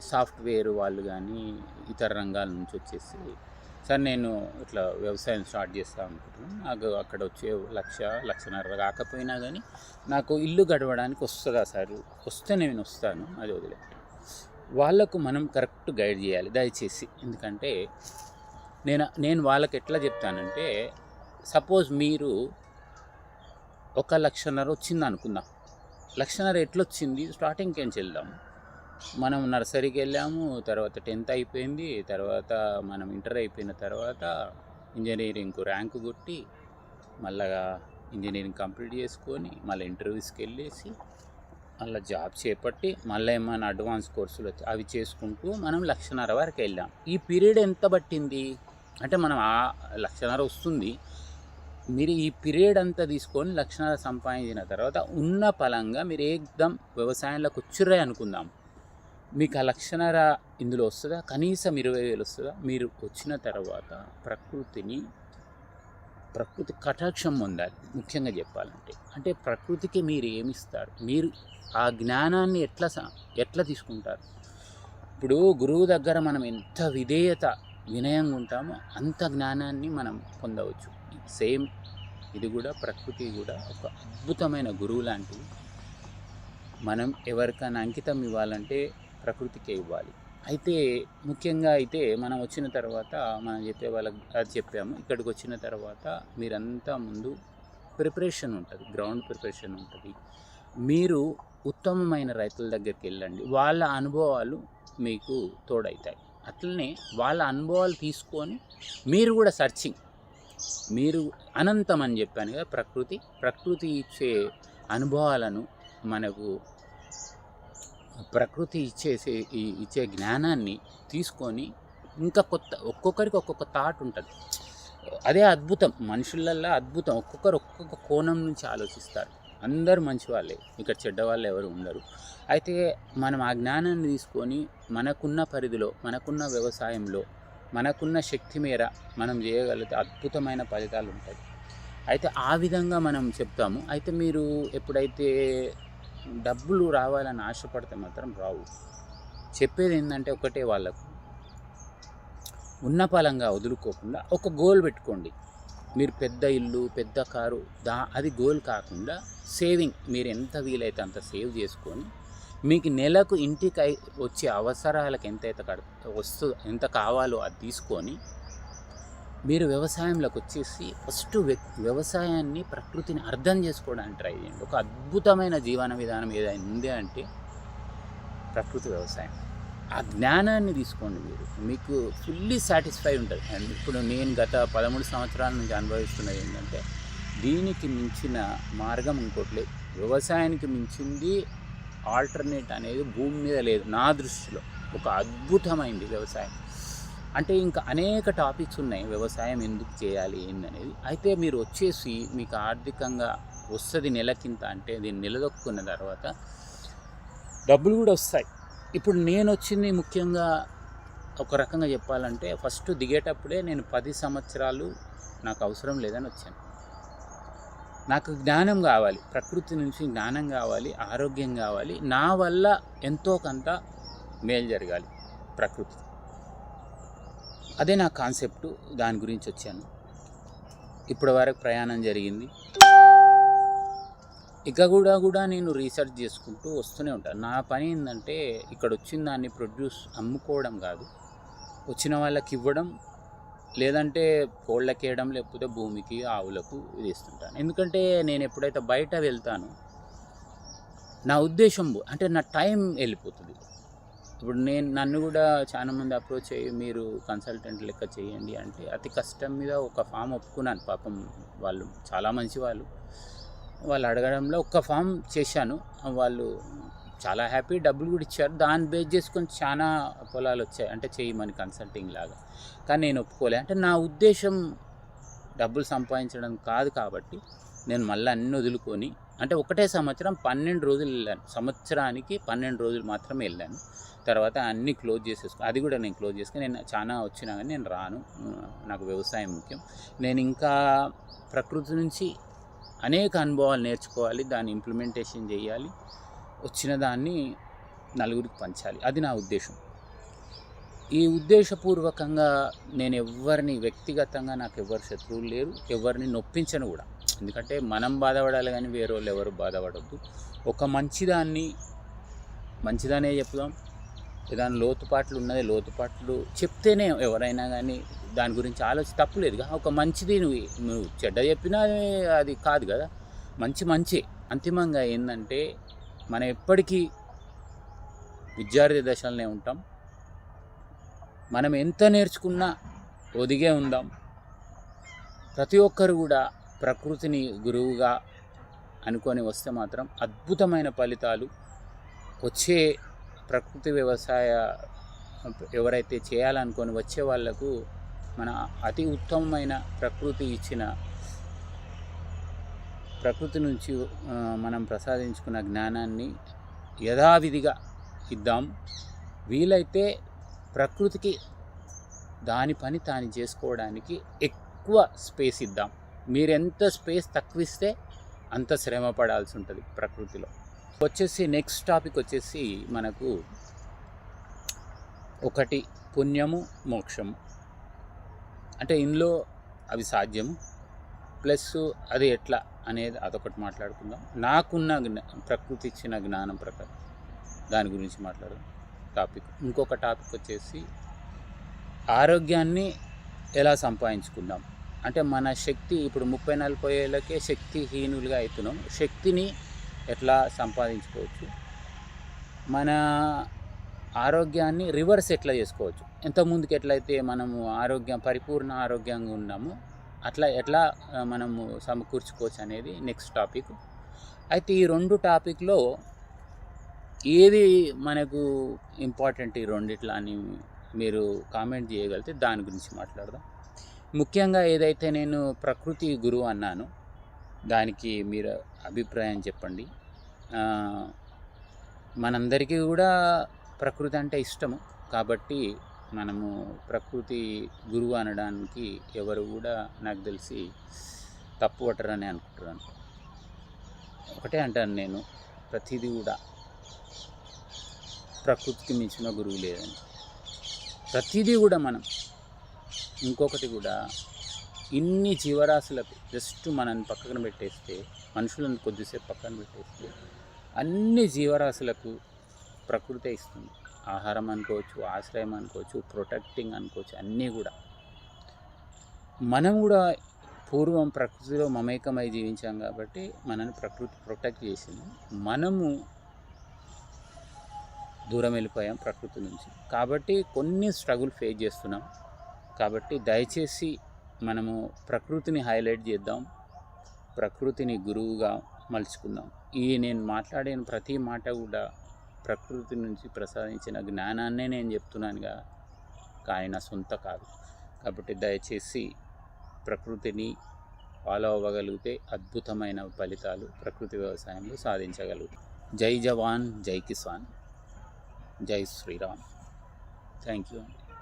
Software వాళ్ళు కానీ ఇతర రంగాల నుంచి వచ్చేసి సార్ నేను ఇట్లా వ్యవసాయం స్టార్ట్ చేస్తా అనుకుంటున్నాను. నాకు అక్కడ వచ్చే లక్ష లక్షన్నర రాకపోయినా కానీ నాకు ఇల్లు గడవడానికి వస్తుందా సార్? వస్తే నేను వస్తాను. అది వదిలే వాళ్ళకు మనం కరెక్ట్ గైడ్ చేయాలి దయచేసి. ఎందుకంటే నేను నేను వాళ్ళకి ఎట్లా చెప్తానంటే సపోజ్ మీరు ఒక లక్షన్నర వచ్చింది అనుకుందాం లక్షన్నర ఎట్లొచ్చింది? స్టార్టింగ్కి ఏం చెల్దాము మనం నర్సరీకి వెళ్ళాము తర్వాత టెన్త్ అయిపోయింది తర్వాత మనం ఇంటర్ అయిపోయిన తర్వాత ఇంజనీరింగ్కు ర్యాంకు కొట్టి మళ్ళా ఇంజనీరింగ్ కంప్లీట్ చేసుకొని మళ్ళీ ఇంటర్వ్యూస్కి వెళ్ళేసి మళ్ళీ జాబ్ చేపట్టి మళ్ళీ ఏమైనా అడ్వాన్స్ కోర్సులు వచ్చి అవి చేసుకుంటూ మనం లక్షన్నర వరకు వెళ్ళాం. ఈ పీరియడ్ ఎంత పట్టింది? అంటే మనం ఆ లక్షన్నర వస్తుంది. మీరు ఈ పీరియడ్ అంతా తీసుకొని లక్షణాలు సంపాదించిన తర్వాత ఉన్న పలంగా మీరు ఏకదం వ్యవసాయంలోకి వచ్చిర్రే అనుకుందాం. మీకు ఆ లక్షణర ఇందులో వస్తుందా? కనీసం ఇరవై వేలు వస్తుందా? మీరు వచ్చిన తర్వాత ప్రకృతిని ప్రకృతి కటాక్షం పొందాలి ముఖ్యంగా చెప్పాలంటే. అంటే ప్రకృతికి మీరు ఏమిస్తారు? మీరు ఆ జ్ఞానాన్ని ఎట్లా స- ఎట్లా తీసుకుంటారు? ఇప్పుడు గురువు దగ్గర మనం ఎంత విధేయత వినయంగా ఉంటామో అంత జ్ఞానాన్ని మనం పొందవచ్చు. సేమ్ ఇది కూడా ప్రకృతి కూడా ఒక అద్భుతమైన గురువు లాంటిది. మనం ఎవరికైనా అంకితం ఇవ్వాలంటే ప్రకృతికే ఇవ్వాలి. అయితే ముఖ్యంగా అయితే మనం వచ్చిన తర్వాత మనం చెప్పే వాళ్ళకి అది చెప్పాము. ఇక్కడికి వచ్చిన తర్వాత మీరంతా ముందు ప్రిపరేషన్ ఉంటుంది గ్రౌండ్ ప్రిపరేషన్ ఉంటుంది. మీరు ఉత్తమమైన రైతుల దగ్గరికి వెళ్ళండి. వాళ్ళ అనుభవాలు మీకు తోడవుతాయి అట్లనే వాళ్ళ అనుభవాలు తీసుకొని మీరు కూడా సర్చింగ్ మీరు అనంతం అని చెప్పాను కదా ప్రకృతి. ప్రకృతి ఇచ్చే అనుభవాలను మనకు ప్రకృతి ఇచ్చేసే ఈ ఇచ్చే జ్ఞానాన్ని తీసుకొని ఇంకా కొత్త ఒక్కొక్కరికి ఒక్కొక్క థాట్ ఉంటుంది. అదే అద్భుతం. మనుషులల్లో అద్భుతం. ఒక్కొక్కరు ఒక్కొక్క కోణం నుంచి ఆలోచిస్తారు. అందరూ మంచి వాళ్ళే. ఇక్కడ చెడ్డ వాళ్ళు ఎవరు ఉండరు. అయితే మనం ఆ జ్ఞానాన్ని తీసుకొని మనకున్న పరిధిలో మనకున్న వ్యవసాయంలో మనకున్న శక్తి మేర మనం చేయగలిగితే అద్భుతమైన ఫలితాలు ఉంటాయి. అయితే ఆ విధంగా మనం చెప్తాము. అయితే మీరు ఎప్పుడైతే డబ్బులు రావాలని ఆశపడితే మాత్రం రావు. చెప్పేది ఏంటంటే ఒకటే వాళ్ళకు. ఉన్న పలంగా వదులుకోకుండా ఒక గోల్ పెట్టుకోండి. మీరు పెద్ద ఇల్లు పెద్ద కారు దా అది గోల్ కాకుండా సేవింగ్ మీరు ఎంత వీలైతే అంత సేవ్ చేసుకొని మీకు నెలకు ఇంటికి వచ్చే అవసరాలకు ఎంతైతే కడ వస్తు ఎంత కావాలో అది తీసుకొని మీరు వ్యవసాయంలోకి వచ్చేసి ఫస్ట్ వ్య- వ్యవసాయాన్ని ప్రకృతిని అర్థం చేసుకోవడానికి ట్రై చేయండి. ఒక అద్భుతమైన జీవన విధానం ఏదైనా ఉంది అంటే ప్రకృతి వ్యవసాయం. ఆ జ్ఞానాన్ని తీసుకోండి మీరు. మీకు ఫుల్లీ సాటిస్ఫై ఉంటుంది. అండ్ ఇప్పుడు నేను గత పదమూడు సంవత్సరాల నుంచి అనుభవిస్తున్నది ఏంటంటే దీనికి మించిన మార్గం ఇంకోటి లేదు. వ్యవసాయానికి మించింది ఆల్టర్నేట్ అనేది భూమి మీద లేదు నా దృష్టిలో. ఒక అద్భుతమైంది వ్యవసాయం. అంటే ఇంకా అనేక టాపిక్స్ ఉన్నాయి. వ్యవసాయం ఎందుకు చేయాలి? ఏందనేది. అయితే మీరు వచ్చేసి మీకు ఆర్థికంగా వస్తుంది నెలకింత అంటే దీన్ని నిలదొక్కున్న తర్వాత డబ్బులు కూడా వస్తాయి. ఇప్పుడు నేను వచ్చింది ముఖ్యంగా ఒక రకంగా చెప్పాలంటే ఫస్ట్ దిగేటప్పుడే నేను పది సంవత్సరాలు నాకు అవసరం లేదని వచ్చాను. నాకు జ్ఞానం కావాలి. ప్రకృతి నుంచి జ్ఞానం కావాలి. ఆరోగ్యం కావాలి. నా వల్ల ఎంతో కొంత మేలు జరగాలి ప్రకృతి అదే నా కాన్సెప్ట్ దాని గురించి వచ్చాను. ఇప్పటి వరకు ప్రయాణం జరిగింది. ఇక కూడా కూడా నేను రీసెర్చ్ చేసుకుంటూ వస్తూనే ఉంటాను. నా పని ఏంటంటే ఇక్కడ వచ్చిన దాన్ని ప్రొడ్యూస్ అమ్ముకోవడం కాదు. వచ్చిన వాళ్ళకి ఇవ్వడం లేదంటే కోళ్ళకి వేయడం లేకపోతే భూమికి ఆవులకు ఇది ఇస్తుంటాను ఎందుకంటే నేను ఎప్పుడైతే బయట వెళ్తానో నా ఉద్దేశం అంటే నా టైం వెళ్ళిపోతుంది. ఇప్పుడు నేను నన్ను కూడా చాలా మంది అప్రోచ్ అయ్యి మీరు కన్సల్టెంట్ లెక్క చేయండి అంటే అతి కష్టం మీద ఒక ఫామ్ ఒప్పుకున్నాను పాపం వాళ్ళు చాలా మంచి వాళ్ళు. వాళ్ళు అడగడంలో ఒక్క ఫామ్ చేశాను. వాళ్ళు చాలా హ్యాపీ డబ్బులు కూడా ఇచ్చారు. దాన్ని బేస్ చేసుకొని చాలా పొలాలు వచ్చాయి. అంటే చేయమని కన్సల్టింగ్ లాగా. కానీ నేను ఒప్పుకోలే. అంటే నా ఉద్దేశం డబ్బులు సంపాదించడం కాదు కాబట్టి నేను మళ్ళీ అన్ని వదులుకొని అంటే ఒకటే సంవత్సరం పన్నెండు రోజులు వెళ్ళాను. సంవత్సరానికి పన్నెండు రోజులు మాత్రమే వెళ్ళాను. తర్వాత అన్నీ క్లోజ్ చేసేసుకుని అది కూడా నేను క్లోజ్ చేసుకుని నేను చాలా వచ్చినా కానీ నేను రాను. నాకు వ్యవసాయం ముఖ్యం. నేను ఇంకా ప్రకృతి నుంచి అనేక అనుభవాలు నేర్చుకోవాలి దాన్ని ఇంప్లిమెంటేషన్ చేయాలి వచ్చిన దాన్ని నలుగురికి పంచాలి. అది నా ఉద్దేశం. ఈ ఉద్దేశపూర్వకంగా నేను ఎవరిని వ్యక్తిగతంగా నాకు ఎవరు శత్రువులు లేరు. ఎవరిని నొప్పించను కూడా. ఎందుకంటే మనం బాధపడాలి కానీ వేరే వాళ్ళు ఎవరు బాధపడద్దు. ఒక మంచిదాన్ని మంచిదానే చెప్దాం. దాని లోతుపాట్లు ఉన్నది లోతుపాట్లు చెప్తేనే ఎవరైనా కానీ దాని గురించి ఆలోచి తప్పులేదుగా ఒక మంచిది నువ్వు నువ్వు చెడ్డ చెప్పినా అది కాదు కదా. మంచి మంచి. అంతిమంగా ఏంటంటే మనం ఎప్పటికీ విద్యార్థి దశలోనే ఉంటాం. మనం ఎంత నేర్చుకున్నా ఒదిగే ఉందాం. ప్రతి ఒక్కరు కూడా ప్రకృతిని గురువుగా అనుకొని వస్తే మాత్రం అద్భుతమైన ఫలితాలు వచ్చే ప్రకృతి వ్యవసాయ ఎవరైతే చేయాలనుకొని వచ్చే వాళ్ళకు మన అతి ఉత్తమమైన ప్రకృతి ఇచ్చిన ప్రకృతి నుంచి మనం ప్రసాదించుకున్న జ్ఞానాన్ని యథావిధిగా ఇద్దాం. వీలైతే ప్రకృతికి దాని పని తాను చేసుకోవడానికి ఎక్కువ స్పేస్ ఇద్దాం. మీరు ఎంత స్పేస్ తక్కువిస్తే అంత శ్రమ పడాల్సి ఉంటుంది ప్రకృతిలో. వచ్చేసి నెక్స్ట్ టాపిక్ వచ్చేసి మనకు ఒకటి పుణ్యము మోక్షము. అంటే ఇందులో అవి సాధ్యము. ప్లస్ అది ఎట్లా అనేది అదొకటి మాట్లాడుకుందాం. నాకున్న జ్ఞా ప్రకృతి ఇచ్చిన జ్ఞానం ప్రకారం దాని గురించి మాట్లాడదాం. టాపిక్. ఇంకొక టాపిక్ వచ్చేసి ఆరోగ్యాన్ని ఎలా సంపాదించుకుందాం? అంటే మన శక్తి ఇప్పుడు ముప్పై నలభై ఏళ్ళకే శక్తిహీనులుగా అవుతున్నాం శక్తిని ఎట్లా సంపాదించుకోవచ్చు? మన ఆరోగ్యాన్ని రివర్స్ ఎట్లా చేసుకోవచ్చు? ఎంత ముందుకు ఎట్లయితే మనము ఆరోగ్యం పరిపూర్ణ ఆరోగ్యంగా ఉన్నామో అట్లా ఎట్లా మనము సమకూర్చుకోవచ్చు అనేది నెక్స్ట్ టాపిక్ అయితే ఈ రెండు టాపిక్లో ఏది మనకు ఇంపార్టెంట్ ఈ రెండిట్లా అని మీరు కామెంట్ చేయగలిగితే దాని గురించి మాట్లాడదాం. ముఖ్యంగా ఏదైతే నేను ప్రకృతి గురువు అన్నాను దానికి మీరు అభిప్రాయం చెప్పండి. మనందరికీ కూడా ప్రకృతి అంటే ఇష్టము. కాబట్టి మనము ప్రకృతి గురువు అనడానికి ఎవరు కూడా నాకు తెలిసి తప్పు పట్టరని అనుకుంటున్నాను. ఒకటే అంటాను నేను ప్రతిదీ కూడా ప్రకృతికి మించిన గురువు లేదని ప్రతిదీ కూడా మనం ఇంకొకటి కూడా ఇన్ని జీవరాశులకు జస్ట్ మనల్ని పక్కన పెట్టేస్తే మనుషులను కొద్దిసేపు పక్కన పెట్టేస్తే అన్ని జీవరాశులకు ప్రకృతే ఇస్తుంది. ఆహారం అనుకోవచ్చు ఆశ్రయం అనుకోవచ్చు ప్రొటెక్టింగ్ అనుకోవచ్చు అన్నీ కూడా. మనం కూడా పూర్వం ప్రకృతిలో మమేకమై జీవించాం కాబట్టి మనని ప్రకృతి ప్రొటెక్ట్ చేసింది. మనము దూరం వెళ్ళిపోయాం ప్రకృతి నుంచి. కాబట్టి కొన్ని స్ట్రగుల్ ఫేస్ చేస్తున్నాం. కాబట్టి దయచేసి మనము ప్రకృతిని హైలైట్ చేద్దాం. ప్రకృతిని గురువుగా మలుచుకుందాం. ఈ నేను మాట్లాడిన ప్రతి మాట కూడా ప్రకృతి నుంచి ప్రసాదించిన జ్ఞానాన్నే నేను చెప్తున్నానుగా. కానీ సొంత కాదు. కాబట్టి దయచేసి ప్రకృతిని ఫాలో అవ్వగలిగితే అద్భుతమైన ఫలితాలు ప్రకృతి వ్యవసాయంలో సాధించగలుగుతాం. జై జవాన్ జై కిసాన్ జై శ్రీరామ్. Thank you